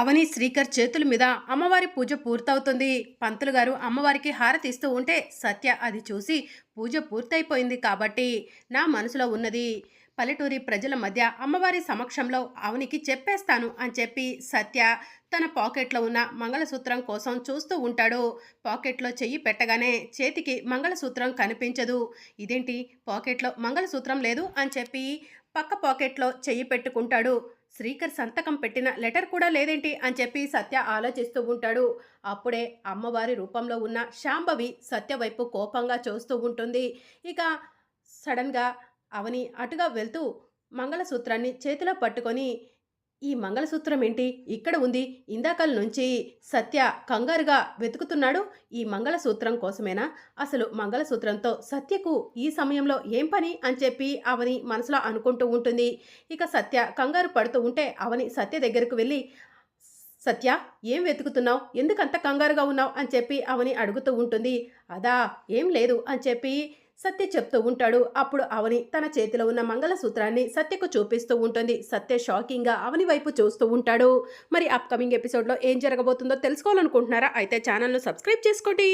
అవని శ్రీకర్ చేతుల మీద అమ్మవారి పూజ పూర్తవుతుంది. పంతులు గారు అమ్మవారికి హారతి ఇస్తూ ఉంటే సత్య అది చూసి పూజ పూర్తయిపోయింది కాబట్టి నా మనసులో ఉన్నది. పల్లెటూరి ప్రజల మధ్య అమ్మవారి సమక్షంలో అవనికి చెప్పేస్తాను అని చెప్పి సత్య తన పాకెట్లో ఉన్న మంగళసూత్రం కోసం చూస్తూ ఉంటాడు. పాకెట్లో చెయ్యి పెట్టగానే చేతికి మంగళసూత్రం కనిపించదు. ఇదేంటి? పాకెట్లో మంగళసూత్రం లేదు అని చెప్పి పక్క పాకెట్లో చెయ్యి పెట్టుకుంటాడు. శ్రీకర్ సంతకం పెట్టిన లెటర్ కూడా లేదేంటి? అని చెప్పి సత్య ఆలోచిస్తూ ఉంటాడు. అప్పుడే అమ్మవారి రూపంలో ఉన్న శాంభవి సత్య వైపు కోపంగా చూస్తూ ఉంటుంది. ఇక సడన్గా అవని అటుగా వెళ్తూ మంగళసూత్రాన్ని చేతిలో పట్టుకొని ఈ మంగళసూత్రం ఏంటి ఇక్కడ ఉంది. ఇందాకల నుంచి సత్య కంగారుగా వెతుకుతున్నాడు. ఈ మంగళసూత్రం కోసమేనా? అసలు మంగళసూత్రంతో సత్యకు ఈ సమయంలో ఏం పని? అని చెప్పి అవని మనసులో అనుకుంటూ ఉంటుంది. ఇక సత్య కంగారు పడుతూ ఉంటే అవని సత్య దగ్గరకు వెళ్ళి సత్య ఏం వెతుకుతున్నావు? ఎందుకంత కంగారుగా ఉన్నావు? అని చెప్పి అవని అడుగుతూ ఉంటుంది. అదా ఏం లేదు అని చెప్పి సత్య చెప్తూ ఉంటాడు. అప్పుడు అవని తన చేతిలో ఉన్న మంగళసూత్రాన్ని సత్యకు చూపిస్తూ ఉంటుంది. సత్య షాకింగ్గా అవని వైపు చూస్తూ ఉంటాడు. మరి అప్కమింగ్ ఎపిసోడ్లో ఏం జరగబోతుందో తెలుసుకోవాలనుకుంటున్నారా? అయితే ఛానల్ను సబ్స్క్రైబ్ చేసుకోండి.